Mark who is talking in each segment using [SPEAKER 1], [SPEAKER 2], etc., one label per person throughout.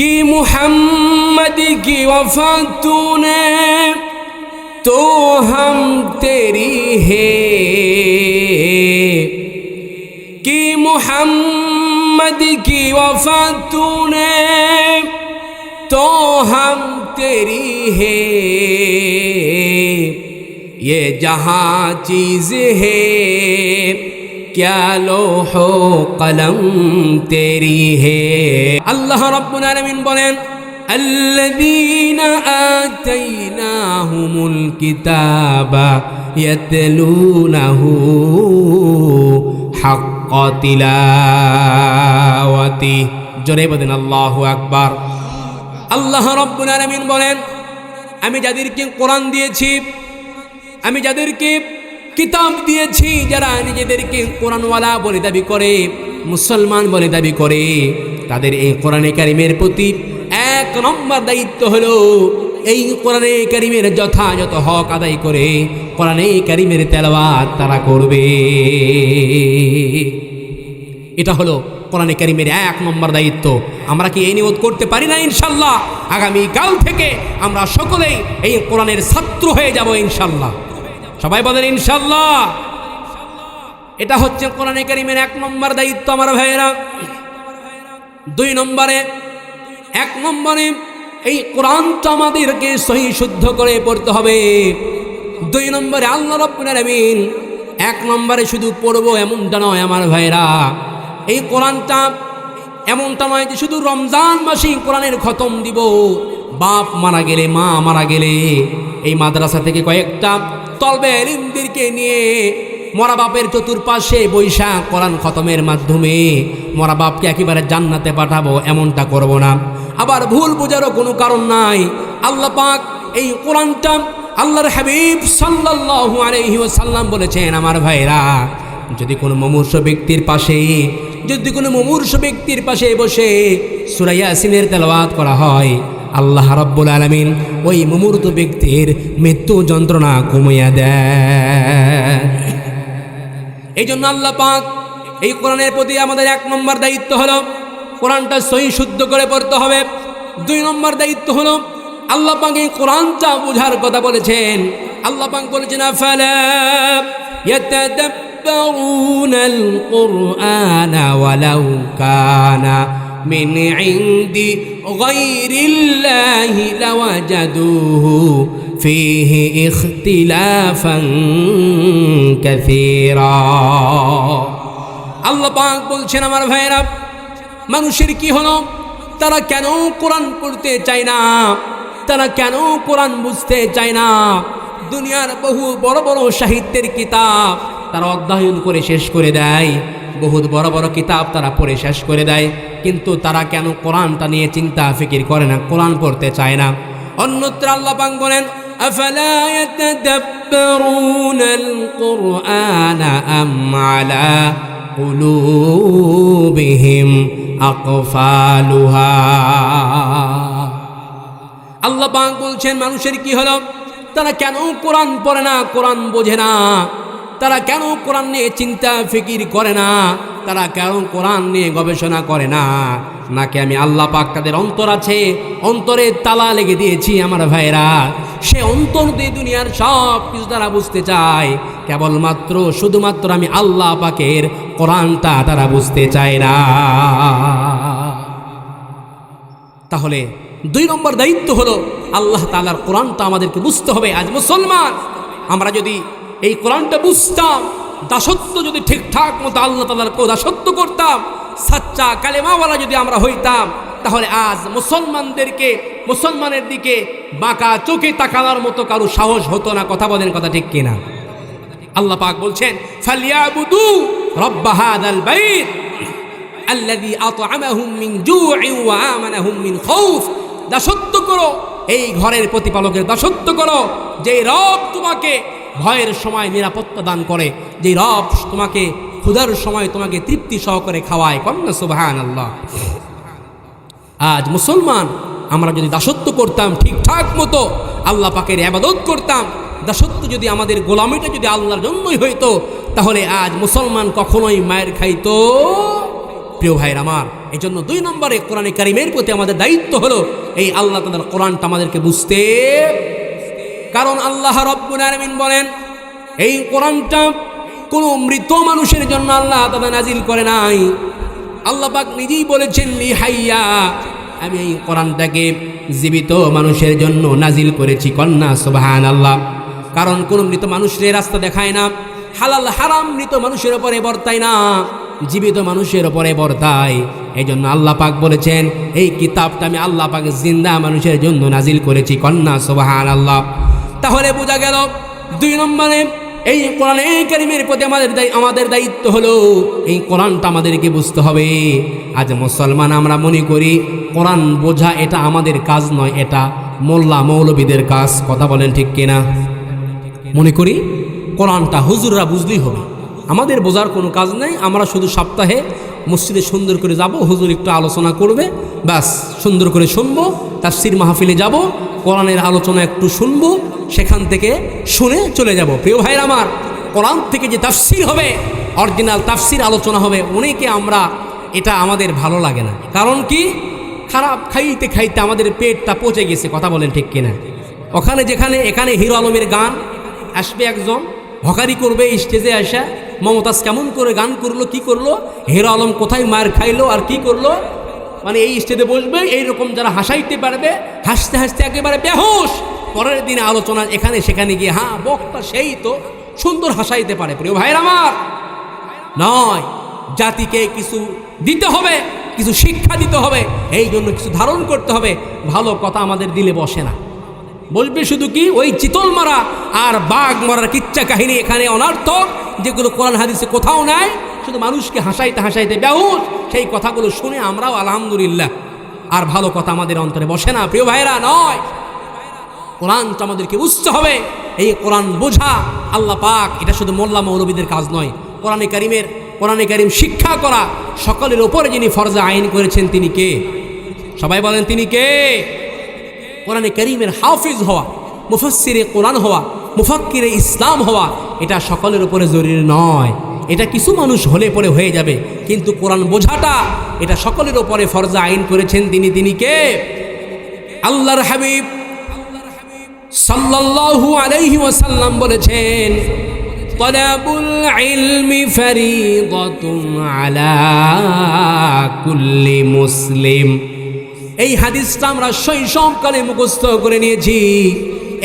[SPEAKER 1] कि मोहम्मद की वफात तूने तो हम तेरी है। कि मोहम्मद की वफा तूने तो हम तेरी है। ये जहाँ चीज़ है क्या লোহো কলম তেরি হে আল্লাহ রব্বুল আলামিন বলেন الذين آتيناهم الكتاب يتلونه حق تلاوته জোরে বলেন আল্লাহু আকবার আল্লাহ রব্বুল আলামিন বলেন আমি যাদেরকে কোরআন দিয়েছি আমি যাদেরকে কিতাব দিয়েছি যারা নিজেদেরকে কোরআনওয়ালা বলে দাবি করে, মুসলমান বলে দাবি করে, তাদের এই কোরআনে কারিমের প্রতি এক নম্বর দায়িত্ব হলো এই কোরআনে কারিমের যথাযথ হক আদায় করে কোরআনে কারিমের তেলাওয়াত তারা করবে। এটা হলো কোরআনে কারিমের এক নম্বর দায়িত্ব। আমরা কি এই নিয়োগ করতে পারি না ইনশাল্লাহ? আগামী কাল থেকে আমরা সকলেই এই কোরআনের ছাত্র হয়ে যাব ইনশাল্লাহ। সবাই বলেন ইনশাল্লাহ এটা হচ্ছে কোরআনে কারিমের এক নম্বর দায়িত্ব, আমার ভাইয়েরা। দুই নম্বরে, এক নম্বরে এই কোরআনটা আমাদেরকে সহি শুদ্ধ করে পড়তে হবে। দুই নম্বরে আল্লাহ রব্বুল আলামিন, এক নম্বরে শুধু পড়ব এমনটা নয়, আমার ভাইরা এই কোরআনটা এমনটা নয় যে শুধু রমজান মাসেই কোরআনের খতম দিব। বাপ মারা গেলে, মা মারা গেলে। এই মাদ্রাসা থেকে কয়েকটা তলবে এলিমদেরকে নিয়ে মরা বাপের চতুর্পাশে বৈশাখ কোরআন খতমের মাধ্যমে মরা বাপকে একেবারে জান্নাতে পাঠাবো, এমনটা করব না। আবার ভুল বোঝারও কোনো কারণ নাই। আল্লাহ পাক এই কোরআনটা আল্লাহর হাবিব সাল্লাল্লাহু আলাইহি ওয়াসাল্লাম বলেছেন, আমার ভাইরা, যদি কোনো মমূর্ষ ব্যক্তির পাশে, যদি কোনো মমূর্ষ ব্যক্তির পাশে বসে সূরা ইয়াসিনের তেলাওয়াত করা হয় আল্লাহ রাব্বুল আলামিন ওই মুমূর্ত ব্যক্তির মৃত্যু যন্ত্রণা কমিয়ে দেয় এই জন্য আল্লাহ পাক এই কোরআনের প্রতি আমাদের এক নম্বর দায়িত্ব হলো কোরআনটা সহি শুদ্ধ করে পড়তে হবে দুই নম্বর দায়িত্ব হলো আল্লাহ পাক এই কোরআনটা বোঝার কথা বলেছেন আল্লাহ পাক বলেছেন আফালা يتدبرون القرآن ولو كان من عند غير الله لوجدوه فيه اختلافا كثيرا আল্লাহ পাক বলছেন আমার ভাইয়েরা মানুষের কি হলো তারা কেন কোরআন পড়তে চায় না তারা কেন কোরআন বুঝতে চায় না দুনিয়ার বহু বড় বড় সাহিত্যের কিতাব তারা অধ্যয়ন করে শেষ করে দেয় বহুত বড় বড় কিতাব তারা পড়ে শেষ করে দেয় কিন্তু তারা কেন কোরআনটা নিয়ে চিন্তা ফিকির করে না কোরআন পড়তে চায় না অন্যত্র আল্লাহ পাক বলেন أفلا يتدبرون القرآن أم على قلوبهم أقفالها আল্লাহ পাক বলছেন মানুষের কি হলো তারা কেন কোরআন পড়ে না কোরআন বোঝে না তারা কেন কোরআন নিয়ে চিন্তা, ফিকির করে না? তারা কেন কোরআন নিয়ে গবেষণা করে না? নাকি আমি আল্লাহ পাক তাদের অন্তর আছে? অন্তরে তালা লেগে দিয়েছি আমার ভাইরা সে অন্তর দিয়ে দুনিয়ার সব কিছু তারা বুঝতে চায়। কেবলমাত্র, শুধুমাত্র আমি আল্লাহ পাকের কোরআনটা তারা বুঝতে চায় না। তাহলে দুই নম্বর দায়িত্ব হলো, আল্লাহ তালার কোরআনটা আমাদেরকে বুঝতে হবে। আজ মুসলমান, আমরা যদি এই কোরআনটা বুঝতাম, দাসত্ব যদি ঠিকঠাক মতো আল্লাহ তালার দাসত্ব করতাম, সাচ্চা কালেমাওয়ালা যদি আমরা হইতাম, তাহলে আজ মুসলমানদেরকে, মুসলমানের দিকে বাঁকা চোখে তাকানোর মতো কারও সাহস হতো না। কথা বলেন কথা ঠিক কিনা? আল্লাহ পাক বলছেন দাসত্ব করো, এই ঘরের প্রতিপালকের দাসত্ব করো যে রব তোমাকে ভয়ের সময় নিরাপত্তা দান করে যে রব তোমাকে ক্ষুধার সময় তোমাকে তৃপ্তি সহকারে খাওয়ায়। কন্যা সুবহান আল্লাহ আজ মুসলমান, আমরা যদি দাসত্ব করতাম ঠিকঠাক মতো, আল্লাহ পাকের আবাদত করতাম, দাসত্ব যদি আমাদের গোলামিটা যদি আল্লাহর জন্যই হইতো, তাহলে আজ মুসলমান কখনোই মায়ের খাইতো। প্রিয় ভাইয়ের আমার এই জন্য দুই নম্বরে কোরআনে কারিমের প্রতি আমাদের দায়িত্ব হলো, এই আল্লাহ তাদের কোরআনটা আমাদেরকে বুঝতে কারণ আল্লাহ রব্বুল আলামিন বলেন, এই কোরআনটা কোনো মৃত মানুষের জন্য আল্লাহ তারা নাজিল করে নাই। আল্লাহ পাক নিজেই বলেছেন লিহাইয়া আমি এই কোরআনটাকে জীবিত মানুষের জন্য নাজিল করেছি, কন্যা সুবাহান আল্লাহ কারণ কোনো মৃত মানুষের রাস্তা দেখায় না, হালাল, হারাম মৃত মানুষের ওপরে বর্তায় না, জীবিত মানুষের ওপরে বর্তায়। এই জন্য আল্লাহ পাক বলেছেন, এই কিতাবটা আমি আল্লাহ পাক জিন্দা মানুষের জন্য নাজিল করেছি, কন্যা সুবাহান আল্লাহ তাহলে বোঝা গেল দুই নম্বরে, এই কোরআনে কারিমের প্রতি আমাদের আমাদের দায়িত্ব হলো এই কোরআনটা আমাদেরকে বুঝতে হবে। আজ মুসলমান আমরা মনে করি কোরআন বোঝা এটা আমাদের কাজ নয়, এটা মোল্লা মৌলবীদের কাজ। কথা বলেন ঠিক কিনা? মনে করি কোরআনটা হুজুররা বুঝলেই হবে। আমাদের বোঝার কোনো কাজ নেই, আমরা শুধু সপ্তাহে মসজিদে সুন্দর করে যাব, হুজুর একটু আলোচনা করবে, ব্যাস সুন্দর করে শুনব তার তাফসির মাহফিলে যাব, কোরআনের আলোচনা একটু শুনব সেখান থেকে শুনে চলে যাব। প্রিয় ভাইয়ের আমার, কোরআন থেকে যে তাফসির হবে, অরিজিনাল তাফসির আলোচনা হবে, অনেকে আমরা এটা আমাদের ভালো লাগে না। কারণ কি? খারাপ খাইতে খাইতে আমাদের পেটটা পচে গেছে, কথা বলেন ঠিক কিনা। ওখানে যেখানে, এখানে হিরো আলমের গান আসবে একজন হকারি করবে, স্টেজে আসা, মমতাজ কেমন করে গান করল, কি করল, হিরো আলম কোথায় মার খাইলো আর কি করল মানে এই স্টেজে বসবে, এইরকম যারা হাসাইতে পারবে, হাসতে হাসতে একেবারে বেহুশ। পরের দিনে আলোচনা এখানে সেখানে গিয়ে হ্যাঁ বক্তা সেই তো সুন্দর হাসাইতে পারে। প্রিয় ভাইয়ের আমার, নয়, জাতিকে কিছু দিতে হবে, কিছু শিক্ষা দিতে হবে, এই জন্য কিছু ধারণ করতে হবে। ভালো কথা আমাদের দিলে বসে না। বলবে শুধু কি? ওই চিতল মারা আর বাঘ মারার কিচ্ছা কাহিনী এখানে অনর্থক, যেগুলো কোরআন হাদিসে কোথাও নাই। শুধু মানুষকে হাসাইতে হাসাইতে বেহুশ, সেই কথাগুলো শুনে আমরাও আলহামদুলিল্লাহ। আর ভালো কথা আমাদের অন্তরে বসে না। প্রিয় ভাইরা নয় কোরআনটা আমাদেরকে বুঝতে হবে। এই কোরআন বোঝা, আল্লাহ পাক এটা শুধু মোল্লা মৌলবীদের কাজ নয়, কোরআনে করিমের, কোরআনে করিম শিক্ষা করা সকলের ওপরে যিনি ফরজা আইন করেছেন তিনি কে? সবাই বলেন তিনি কে? কোরআনে করিমের হাফিজ হওয়া মুফাসিরে কোরআন হওয়া, মুফাক্কিরে ইসলাম হওয়া, এটা সকলের উপরে জরুরি নয়। এটা কিছু মানুষ হলে পরে হয়ে যাবে, কিন্তু কোরআন বোঝাটা, এটা সকলের উপরে ফরজা আইন করেছেন তিনি তিনি কে? আল্লাহর হাবিব। সাল্লাল্লাহু আলাইহি ওয়াসাল্লাম বলেছেন, তলাবুল ইলমি ফরিদাতুন আলা কুল্লি মুসলিম। এই হাদিসটা আমরা শৈশবকালে মুখস্থ করে নিয়েছি।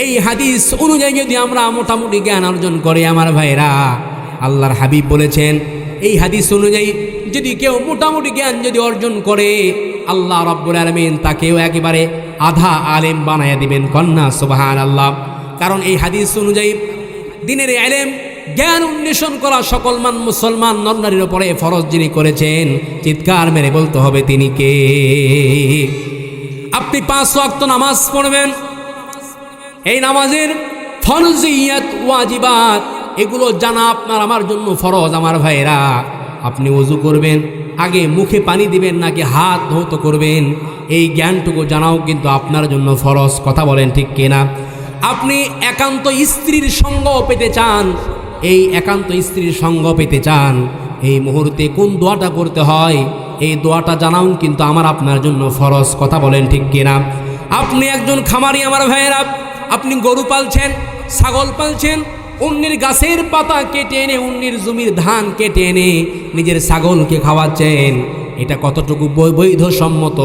[SPEAKER 1] এই হাদিস অনুযায়ী যদি আমরা মোটামুটি জ্ঞান অর্জন করে আমার ভাইরা, আল্লাহর হাবিব বলেছেন, এই হাদিস অনুযায়ী যদি কেউ মোটামুটি জ্ঞান যদি অর্জন করে, আল্লাহ রব্বুল আলমিন তাকেও একেবারে আধা আলেম বানাইয়া দিবেন, কন্যা সুবাহান আল্লাহ কারণ এই হাদিস অনুযায়ী দিনের আলেম জ্ঞান উন্বেষণ করা সকল মান মুসলমান নরনারীর ওপরে ফরজ যিনি করেছেন, চিৎকার মেরে বলতে হবে তিনি কে? আপনি পাঁচ ওয়াক্ত নামাজ পড়বেন। এই নামাজের ফরজিয়াত, ওয়াজিবাত, এগুলো জানা আপনার, আমার জন্য ফরজ, আমার ভাইরা আপনি ওযু করবেন। আগে মুখে পানি দিবেন, নাকি হাত ধৌত করবেন? এই জ্ঞানটুকু জানাও কিন্তু আপনার জন্য ফরজ, কথা বলেন ঠিক কিনা? আপনি একান্ত স্ত্রীর সঙ্গ পেতে চান, এই একান্ত স্ত্রীর সঙ্গ পেতে চান, এই মুহূর্তে কোন দোয়াটা করতে হয়? এই দোয়াটা জানাও কিন্তু আমার আপনার জন্য ফরজ, কথা বলেন ঠিক কিনা? আপনি একজন খামারি, আমার ভাইয়েরা, আপনি গরু পালছেন, ছাগল পালছেন অন্যের গাছের পাতা কেটে এনে অন্যের জমির ধান কেটে এনে নিজের ছাগলকে খাওয়াচ্ছেন। এটা কতটুকু বৈ- বৈধ সম্মত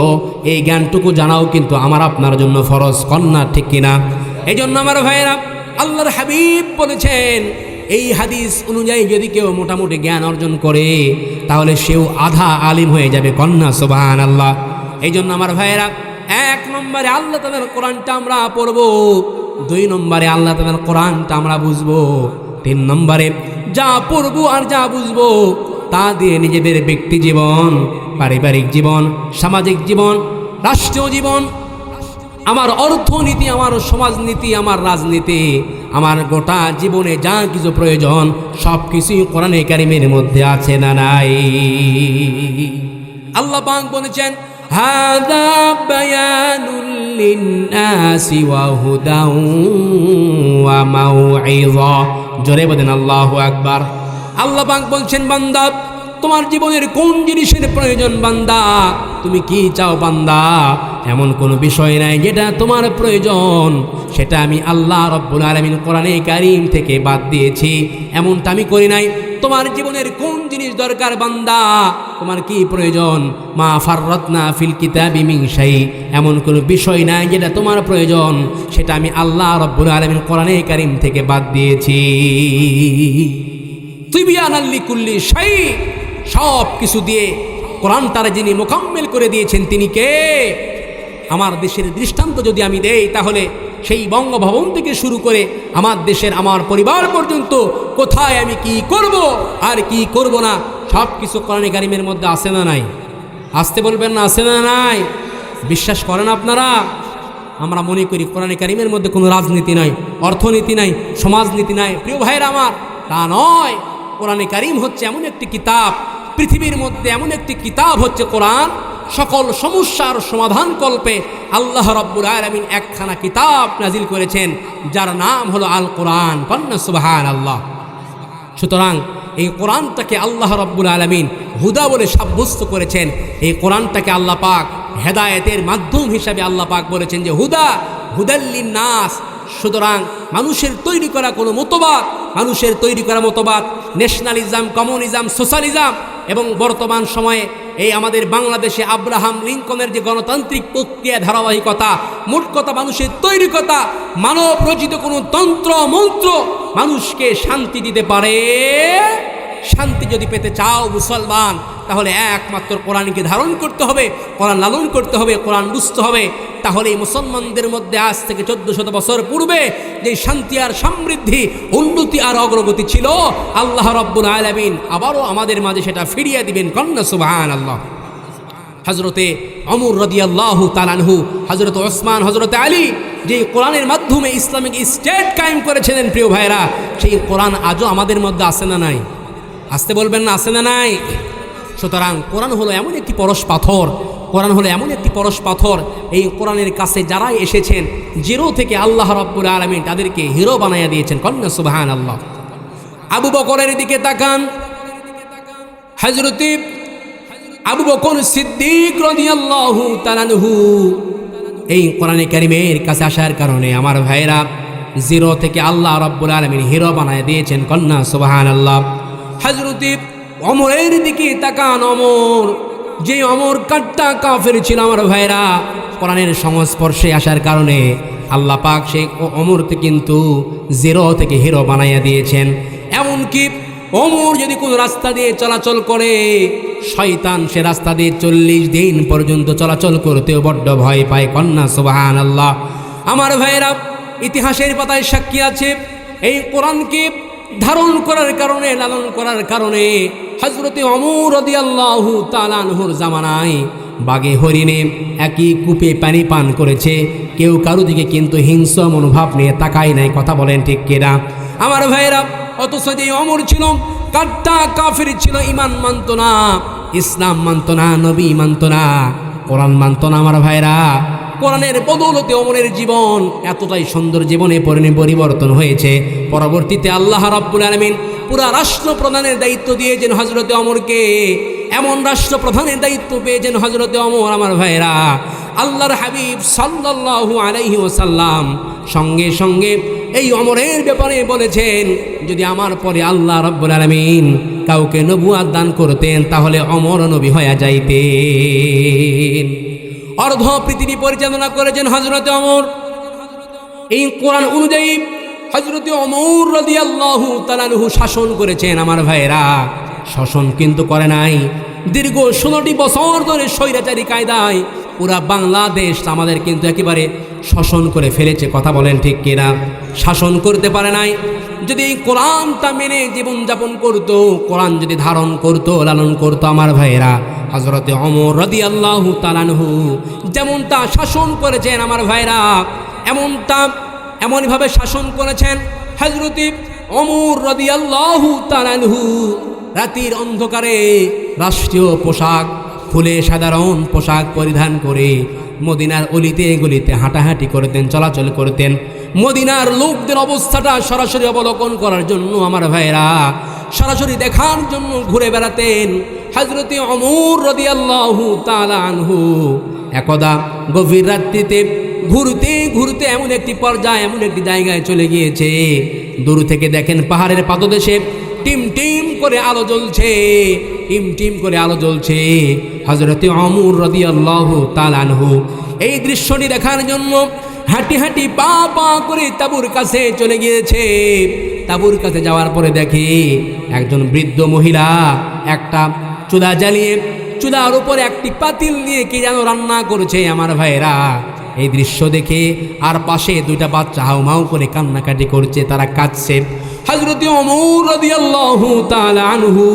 [SPEAKER 1] এই জ্ঞানটুকু জানাও কিন্তু আমার আপনার জন্য ফরজ, কন্যা, ঠিক কিনা এই জন্য আমার ভাইয়েরা, আল্লাহর হাবিব বলেছেন, এই হাদিস অনুযায়ী যদি কেউ মোটামুটি জ্ঞান অর্জন করে, তাহলে সেও আধা আলিম হয়ে যাবে, কন্যা সোবাহান আল্লাহ এই জন্য আমার ভাইয়েরা, এক নম্বরে আল্লাহ তাদের কোরআনটা আমরা পড়ব। দুই নম্বরে আল্লাহ তাদের কোরআনটা আমরা বুঝব, তিন নম্বরে যা পড়ব আর যা বুঝব তা দিয়ে নিজেদের ব্যক্তি জীবন, পারিবারিক জীবন, সামাজিক জীবন, রাষ্ট্রীয় জীবন, আমার অর্থনীতি, আমার সমাজনীতি, আমার রাজনীতি, আমার গোটা জীবনে যা কিছু প্রয়োজন সব কিছুই কোরআনে কারিমের মধ্যে আছে না নাই? আল্লাহ পাক বলেছেন লিন্নাসি ওয়া হুদাউ ওয়া মাউইযা জোরে বলেন, আল্লাহু আকবার। আল্লাহ পাক বলছেন, বান্দা, তোমার জীবনের কোন জিনিসের প্রয়োজন, বান্দা? তুমি কি চাও, বান্দা? এমন কোনো বিষয় নাই যেটা তোমার প্রয়োজন। সেটা আমি আল্লাহ রব্বুল আলমিন কোরআনে কারিম থেকে বাদ দিয়েছি। এমনটা আমি করি নাই। তোমার জীবনের কোন জিনিস দরকার বান্দা? তোমার কি প্রয়োজন? মা ফাররত্না ফিল কিতাবি মিং শাই। এমন কোনো বিষয় নাই যেটা তোমার প্রয়োজন। সেটা আমি আল্লাহ রব্বুল আলমিন কোরআনে কারিম থেকে বাদ দিয়েছি। তুবিয়ান আল্লি কুল্লি শাই। সব কিছু দিয়ে কোরআন তারা যিনি মোকাম্মেল করে দিয়েছেন তিনি কে? আমার দেশের দৃষ্টান্ত যদি আমি দেই তাহলে সেই বঙ্গভবন থেকে শুরু করে আমার দেশের, আমার পরিবার পর্যন্ত কোথায় আমি কি করব আর কি করব না সব কিছু কোরআনে কারিমের মধ্যে আসে না নাই? আসতে বলবেন না আসে না নাই? বিশ্বাস করেন আপনারা? আমরা মনে করি কোরআনে কারিমের মধ্যে কোনো রাজনীতি নাই, অর্থনীতি নাই, সমাজনীতি নাই। প্রিয় ভাইয়ের আমার, তা নয়। কোরআনে কারিম হচ্ছে এমন একটি কিতাব, পৃথিবীর মধ্যে এমন একটি কিতাব হচ্ছে কোরআন সকল সমস্যার সমাধান কল্পে আল্লাহ রব্বুল আলমিন একখানা কিতাব নাজিল করেছেন, যার নাম হলো আল কোরআন কন্যা সুবাহান আল্লাহ সুতরাং এই কোরআনটাকে আল্লাহ রব্বুল আলমিন হুদা বলে সাব্যস্ত করেছেন। এই কোরআনটাকে আল্লাহ পাক হেদায়েতের মাধ্যম হিসাবে আল্লাহ পাক বলেছেন যে, হুদা হুদাল্লিন নাস সুতরাং মানুষের তৈরি করা কোনো মতবাদ, মানুষের তৈরি করা মতবাদ, ন্যাশনালিজম, কমিউনিজম, সোশ্যালিজম এবং বর্তমান সময়ে এই আমাদের বাংলাদেশে আব্রাহাম লিঙ্কনের যে গণতান্ত্রিক প্রক্রিয়া, ধারাবাহিকতা, মোট কথা মানুষের তৈরি কথা, মানব রচিত কোনো তন্ত্র, মন্ত্র মানুষকে শান্তি দিতে পারে। শান্তি যদি পেতে চাও মুসলমান তাহলে একমাত্র কোরআনকে ধারণ করতে হবে, কোরআন লালন করতে হবে, কোরআন বুঝতে হবে। তাহলে এই মুসলমানদের মধ্যে আজ থেকে চোদ্দ শত বছর পূর্বে যে শান্তি আর সমৃদ্ধি, উন্নতি আর অগ্রগতি ছিল, আল্লাহ রব্বুল আলমিন আবারও আমাদের মাঝে সেটা ফিরিয়ে দিবেন কন্যা সুবাহান আল্লাহ হজরতে অমর রদি আল্লাহ তালানহু হজরত ওসমান হজরত আলী যে কোরআনের মাধ্যমে ইসলামিক স্টেট কায়েম করেছিলেন প্রিয় ভাইরা সেই কোরআন আজও আমাদের মধ্যে আসে না নাই? আসতে বলবেন না আসে না নাই? সুতরাং কোরআন হলো এমন একটি পরশ পাথর, কোরআন হলো এমন একটি পরশ পাথর, এই কোরআনের কাছে যারাই এসেছেন, জিরো থেকে আল্লাহ রব্বুল আলমিন তাদেরকে হিরো বানাইয়া দিয়েছেন। কন্যা সুবাহান আল্লাহ আবু বকরের দিকে তাকান। হজরতি আবু বকর সিদ্দিক রাদিয়াল্লাহু তাআলাহু এই কোরআনে কারিমের কাছে আসার কারণে আমার ভাইরা জিরো থেকে আল্লাহ রাব্বুল আলামিন হিরো বানায় দিয়েছেন। কন্যা সুবহানাল্লাহ। হযরতে অমরের দিকে তাকান অমর। যে অমর কাট্টা কাফের ছিল আমার ভাইরা, কোরআনের সংস্পর্শে আসার কারণে আল্লাহ পাক সেই অমরকে কিন্তু জিরো থেকে হিরো বানাইয়া দিয়েছেন। এমনকি অমর যদি কোনো রাস্তা দিয়ে চলাচল করে, শয়তান সে রাস্তা দিয়ে চল্লিশ দিন পর্যন্ত চলাচল করতেও বড্ড ভয় পায়। কন্যা সুবাহান আল্লাহ আমার ভাইয়েরা ইতিহাসের পাতায় সাক্ষী আছে, এই কোরআনকে ধারণ করার কারণে, লালন করার কারণে হজরতে অমর আল্লাহ তালানহুর জামানায় বাগে হরিণে একই কূপে পানি পান করেছে। কেউ কারও দিকে কিন্তু হিংস্র মনোভাব নিয়ে তাকাই নাই, কথা বলেন ঠিক কিনা? আমার ভাইয়েরা, অথচ যে অমর ছিল কাট্টা কাফির ছিল ইমান মানত না, ইসলাম মানত না, নবী মানত না, কোরআন মানত না, আমার ভাইরা কোরআনের বদৌলতে অমরের জীবন এতটাই সুন্দর জীবনে পরিবর্তন হয়েছে। পরবর্তীতে আল্লাহ রাব্বুল আলমিন পুরা রাষ্ট্রপ্রধানের দায়িত্ব দিয়েছেন হজরতে অমরকে। এমন রাষ্ট্রপ্রধানের দায়িত্ব পেয়েছেন হজরতে অমর আমার ভাইরা আল্লাহর হাবিব সাল্লাল্লাহু আলাইহি ওসাল্লাম সঙ্গে সঙ্গে এই অমরের ব্যাপারে বলেছেন, যদি আমার পরে আল্লাহ রব্বুল আলমিন কাউকে নবুয়াদ দান করতেন, তাহলে অমর নবী হয়ে যাইতেন। অর্ধ পৃথিবী পরিচালনা করেছেন হজরত অমর এই কোরআন অনুযায়ী হজরত অমর রদি আল্লাহ তালানহু শাসন করেছেন, আমার ভাইয়েরা। শাসন কিন্তু করে নাই। দীর্ঘ ষোলোটি বছর ধরে স্বৈরাচারী কায়দায় পুরা বাংলাদেশ আমাদের কিন্তু একেবারে শাসন করে ফেলেছে, কথা বলেন ঠিক কিনা? শাসন করতে পারে নাই। যদি এই কোরআনটা মেনে জীবনযাপন করতো, কোরআন যদি ধারণ করতো, লালন করতো আমার ভাইয়েরা হজরতে অমর রদি আল্লাহ তালানহু যেমনটা শাসন করেছেন আমার ভাইরা এমনটা এমনভাবে শাসন করেছেন হজরতি অমর রদি আল্লাহ তালানহু রাতির অন্ধকারে রাষ্ট্রীয় পোশাক খুলে সাধারণ পোশাক পরিধান করে মদিনার অলিতে গলিতে হাঁটাহাঁটি করতেন, চলাচল করতেন। মদিনার লোকদের অবস্থাটা সরাসরি অবলোকন করার জন্য আমার ভাইরা সরাসরি দেখার জন্য ঘুরে বেড়াতেন হজরতে অমর রদিয়াল্লাহু তাআলা আনহু। একদা গভীর রাত্রিতে ঘুরতে ঘুরতে এমন একটি পর্যায়ে, এমন একটি জায়গায় চলে গিয়েছে। দূর থেকে দেখেন পাহাড়ের পাদদেশে টিম টিম করে আলো জ্বলছে। টিম টিম করে আলো জ্বলছে। হজরতে অমর রদিয়াল্লাহু তাআলা আনহু। এই দৃশ্যটি দেখার জন্য হাঁটি হাঁটি পা পা করে তাবুর কাছে চলে গিয়েছে। তাবুর কাছে যাওয়ার পরে দেখে একজন বৃদ্ধ মহিলা একটা চুলা জ্বালিয়ে, চুলার উপরে একটি পাতিল নিয়ে কি যেন রান্না করেছে আমার ভাইয়েরা। এই দৃশ্য দেখে আর পাশে দুইটা বাচ্চা হাউমাউ করে কান্নাকাটি করছে, তারা কাঁদছে। হজরত আনহু।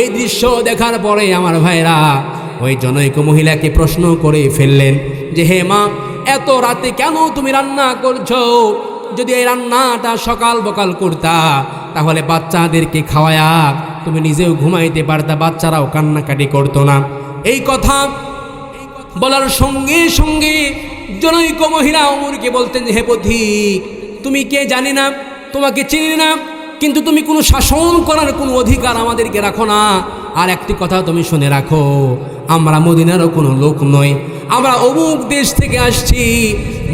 [SPEAKER 1] এই দৃশ্য দেখার পরে আমার ভাইরা ওই জনৈক মহিলাকে প্রশ্ন করে ফেললেন যে, হে মা, এত রাতে কেন তুমি রান্না করছ? যদি এই রান্নাটা সকাল বকাল করতা, তাহলে বাচ্চাদেরকে খাওয়ায়া তুমি নিজেও ঘুমাইতে পারতা, বাচ্চারাও কান্নাকাটি করতো না। এই কথা বলার সঙ্গে সঙ্গে জনৈক মহিলা অমরকে বলতেন, হে পথিক, তুমি কে জানি না তোমাকে চিনি না, কিন্তু তুমি কোনো শাসন করার কোনো অধিকার আমাদেরকে রাখো না। আর একটি কথা তুমি শুনে রাখো, আমরা মদিনারও কোনো লোক নই। আমরা অমুক দেশ থেকে আসছি,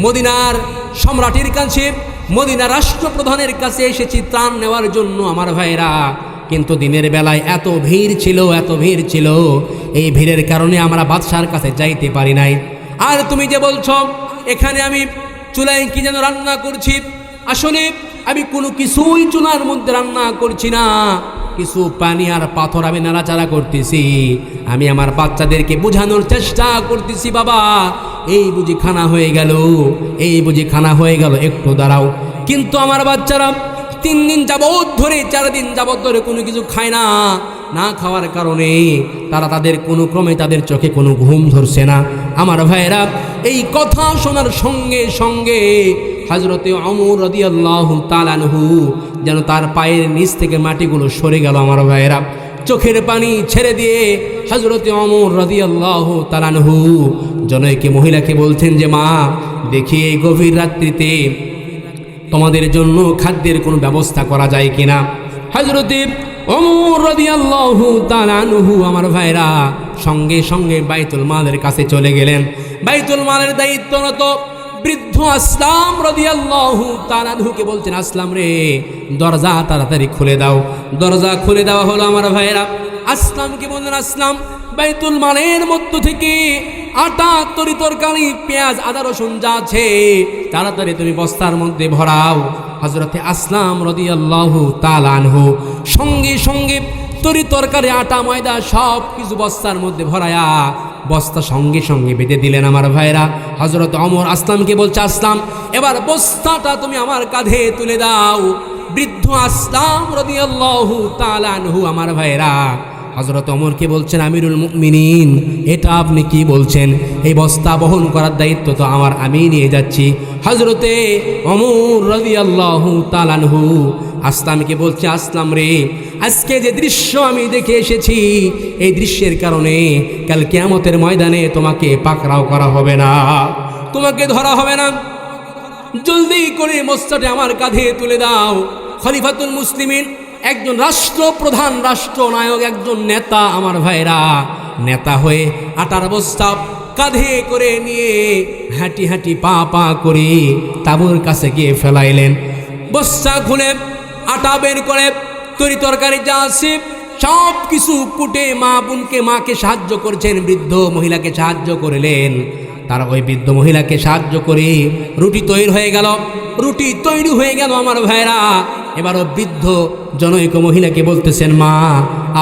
[SPEAKER 1] মদিনার সম্রাটের কাছে, মদিনা রাষ্ট্রপ্রধানের কাছে এসেছি ত্রাণ নেওয়ার জন্য আমার ভাইরা কিন্তু দিনের বেলায় এত ভিড় ছিল, এত ভিড় ছিল, এই ভিড়ের কারণে আমরা বাদশার কাছে যাইতে পারি নাই। আর তুমি যে বলছো, এখানে আমি চুলায় কি যেন রান্না করছি, আসলে আমি কোনো কিছুই চুলার মধ্যে রান্না করছি না। কিছু পানি আর পাথর আমি নাড়াচাড়া করতেছি। আমি আমার বাচ্চাদেরকে বোঝানোর চেষ্টা করতেছি, বাবা। এই বুঝি খানা হয়ে গেল, এই বুঝি খানা হয়ে গেল, একটু দাঁড়াও। কিন্তু আমার বাচ্চারা তিন দিন যাবৎ ধরে, চার দিন যাবৎ ধরে কোনো কিছু খায় না। না খাওয়ার কারণে তারা তাদের কোনো ক্রমে তাদের চোখে কোনো ঘুম ধরছে না। আমার ভাইয়েরা, এই কথা শোনার সঙ্গে সঙ্গে হজরতে অমর রদি আল্লাহ তালানহু যেন তার পায়ের নিচ থেকে মাটিগুলো সরে গেল। আমার ভাইয়েরা, চোখের পানি ছেড়ে দিয়ে হজরতে অমর রদি আল্লাহ তালানহু জনৈকে মহিলাকে বলছেন যে, মা, দেখি এই গভীর রাত্রিতে তোমাদের জন্য খাদ্যের কোনো ব্যবস্থা করা যায় কিনা? হজরতে আমার ভাইরা, সঙ্গে সঙ্গে বাইতুল মালের কাছে চলে গেলেন। বাইতুল মালের দায়িত্বরত বৃদ্ধ আসলাম রাদিয়াল্লাহু তাআলা আনহুকে বলছেন, আসলাম রে, দরজা তাড়াতাড়ি খুলে দাও। দরজা খুলে দেওয়া হলো আমার ভাইরা আসলামকে বললেন, আসলাম, বাইতুল মালের মধ্য থেকে আটা তরি তরকারি, পেঁয়াজ, আদা, রসুন যা আছে, তাড়াতাড়ি তুমি বস্তার মধ্যে ভরাও। হজরতে আসলাম রদি আল্লাহ তালানহু সঙ্গে সঙ্গে তরি তরকারি, আটা, ময়দা সব কিছু বস্তার মধ্যে ভরায়া বস্তা সঙ্গে সঙ্গে বেঁধে দিলেন আমার ভাইরা। হজরত অমর আসলামকে বলছে, আসলাম, এবার বস্তাটা তুমি আমার কাঁধে তুলে দাও। বৃদ্ধ আসলাম রদি আল্লাহ তালানহু আমার ভাইরা। হজরত অমরকে বলছেন? আমিরুল মুমিনিন, এটা আপনি কি বলছেন? এই বস্তা বহন করার দায়িত্ব তো আমার, আমি নিয়ে যাচ্ছি। হজরতে অমর রবি আল্লাহ তালানহু আসলামকে বলছে? আসলাম রে। আজকে যে দৃশ্য আমি দেখে এসেছি, এই দৃশ্যের কারণে কাল কেয়ামতের ময়দানে তোমাকে পাকড়াও করা হবে না। তোমাকে ধরা হবে না। জলদি করে মস্তাটা আমার কাঁধে তুলে দাও। খলিফাতুল মুসলিমিন একজন রাষ্ট্রপ্রধান, রাষ্ট্রনায়ক, একজন নেতা আমার ভাইরা। নেতা হয়ে আটার বস্তা কাঁধে করে নিয়ে হাঁটি হাঁটি পা পা করে তাবুর কাছে গিয়ে ফেলাইলেন। বস্তা খুলে আটা বের করে, তরি তরকারি যা আছে সব কিছু কুটে মা বোনকে, মাকে সাহায্য করছেন, বৃদ্ধ মহিলাকে সাহায্য করলেন। তারা ওই বৃদ্ধ মহিলাকে সাহায্য করে রুটি তৈরি হয়ে গেল। রুটি তৈরি হয়ে গেল আমার ভাইরা। এবারও বৃদ্ধ জনৈক মহিলাকে বলতেছেন, মা,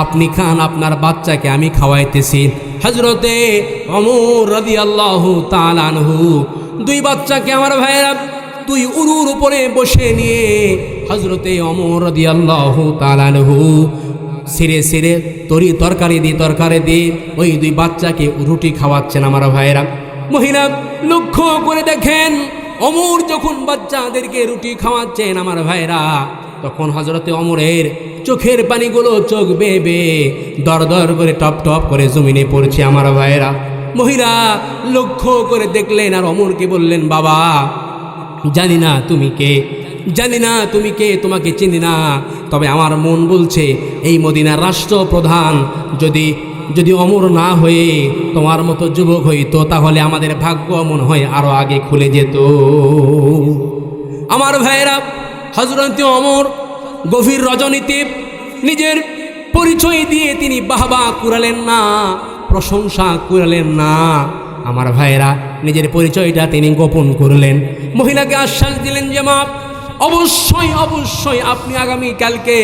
[SPEAKER 1] আপনি খান, আপনার বাচ্চাকে আমি খাওয়াইতেছি। হজরতে অমর রদি আল্লাহ তালানহু দুই বাচ্চাকে আমার ভাইরা তুই উরুর উপরে বসে নিয়ে। হজরতে অমর রদি আল্লাহ তালানহু সিরে সিরে তরি, তরকারি দিয়ে তরকারি দিয়ে ওই দুই বাচ্চাকে রুটি খাওয়াচ্ছেন আমার ভাইরা মহিলা, লক্ষ্য করে দেখেন, অমর যখন বাচ্চাদেরকে রুটি খাওয়াচ্ছেন আমার ভাইরা, তখন হজরতে অমরের চোখের পানিগুলো চোখ বেয়ে দর দর করে টপ টপ করে জমিনে পড়ছে আমার ভাইরা। মহিলা লক্ষ্য করে দেখলেন আর অমরকে বললেন, বাবা, জানি না তুমি কে, জানি না তুমি কে, তোমাকে চিনি না, তবে আমার মন বলছে, এই মদিনার রাষ্ট্রপ্রধান যদি যদি অমর না হয়ে তোমার মতো যুবক হইতো, তাহলে আমাদের ভাগ্য মনে হয়, আরও আগে খুলে যেত। আমার ভাইয়েরা হজরত অমর গভীর রজনীতে নিজের পরিচয় দিয়ে তিনি বাহবা কুড়ালেন না, প্রশংসা কুড়ালেন না। আমার ভাইয়েরা, নিজের পরিচয়টা তিনি গোপন করলেন। মহিলাকে আশ্বাস দিলেন যে, মা, অবশ্যই অবশ্যই আপনি আগামী কালকে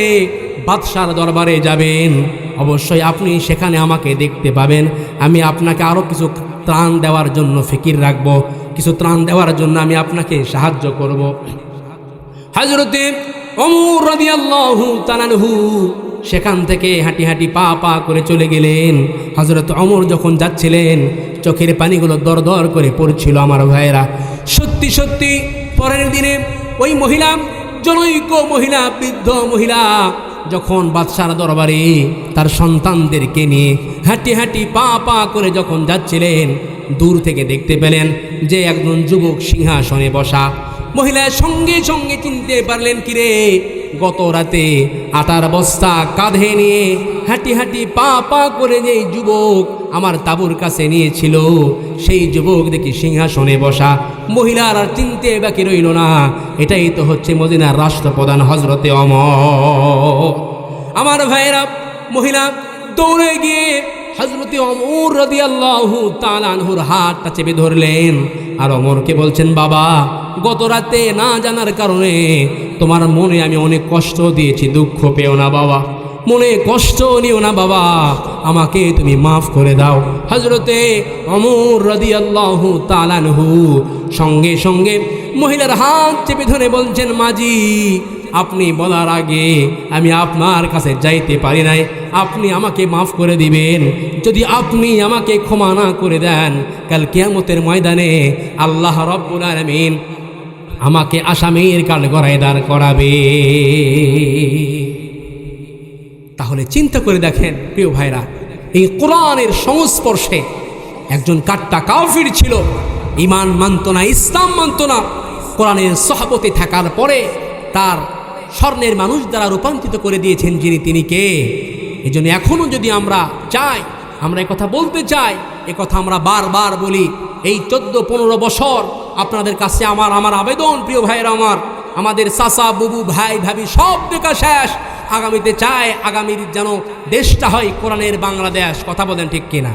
[SPEAKER 1] বাদশার দরবারে যাবেন। অবশ্যই আপনি সেখানে আমাকে দেখতে পাবেন। আমি আপনাকে আরও কিছু ত্রাণ দেওয়ার জন্য ফিকির রাখব। কিছু ত্রাণ দেওয়ার জন্য আমি আপনাকে সাহায্য করব। হাজরতে অমর রাদিয়াল্লাহু তাআলাহু সেখান থেকে হাঁটি হাঁটি পা পা করে চলে গেলেন। হজরত অমর যখন যাচ্ছিলেন, চোখের পানিগুলো দর দর করে পড়ছিল আমার ভাইয়েরা। সত্যি সত্যি, পরের দিনে ওই মহিলা, জনৈক মহিলা, বৃদ্ধ মহিলা যখন বাদশার দরবারে তার সন্তানদেরকে নিয়ে হাঁটি হাঁটি পা পা করে যখন যাচ্ছিলেন, দূর থেকে দেখতে পেলেন যে একজন যুবক সিংহাসনে বসা। মহিলার সঙ্গে সঙ্গে চিনতে পারলেন, কিরে গত রাতে আটার বস্তা কাঁধে নিয়ে হাঁটি হাঁটি পা পা করে যেই যুবক আমার তাবুর কাছে নিয়েছিল, সেই যুবক দেখি সিংহাসনে বসা। মহিলার আর চিনতে বাকি রইল না। এটাই তো হচ্ছে মদিনার রাষ্ট্রপ্রধান হজরতে অম আমার ভাইয়েরা, মহিলা, দৌড়ে গিয়ে হজরতে অমর রদি আল্লাহ তালানহুর হাতটা চেপে ধরলেন। আর অমরকে বলছেন, বাবা গত রাতে না জানার কারণে তোমার মনে আমি অনেক কষ্ট দিয়েছি, দুঃখ পেও না বাবা। মনে কষ্ট নিও না বাবা, আমাকে তুমি মাফ করে দাও। হজরতে অমর রদি আল্লাহ তালানহু সঙ্গে সঙ্গে মহিলার হাত চেপে ধরে বলছেন, মাজি আপনি বলার আগে আমি আপনার কাছে যাইতে পারি নাই। আপনি আমাকে মাফ করে দিবেন। যদি আপনি আমাকে ক্ষমা না করে দেন, কাল কিয়ামতের ময়দানে আল্লাহ রব্বুল আলমিন আমাকে আসামির কাল গড়ায় দাঁড় করাবে। তাহলে চিন্তা করে দেখেন, প্রিয় ভাইরা, এই কোরআনের সংস্পর্শে একজন কাট্টা কাউফির ছিল। ইমান মানত না, ইসলাম মানত না। কোরআনের সহাবতে থাকার পরে তার স্বর্ণের মানুষ দ্বারা রূপান্তরিত করে দিয়েছেন যিনি, তিনি কে? এই জন্য এখনও যদি আমরা চাই, আমরা কথা বলতে চাই কথা আমরা বারবার বলি, এই চোদ্দ, পনেরো বছর আপনাদের কাছে আমার আমার আবেদন, প্রিয় ভাইয়ের আমার, আমাদের চাচা, বুবু, ভাই, ভাবি সব দেখা শেষ। আগামীতে চায় আগামীর যেন দেশটা হয় কোরআনের বাংলাদেশ। কথা বলেন ঠিক কিনা?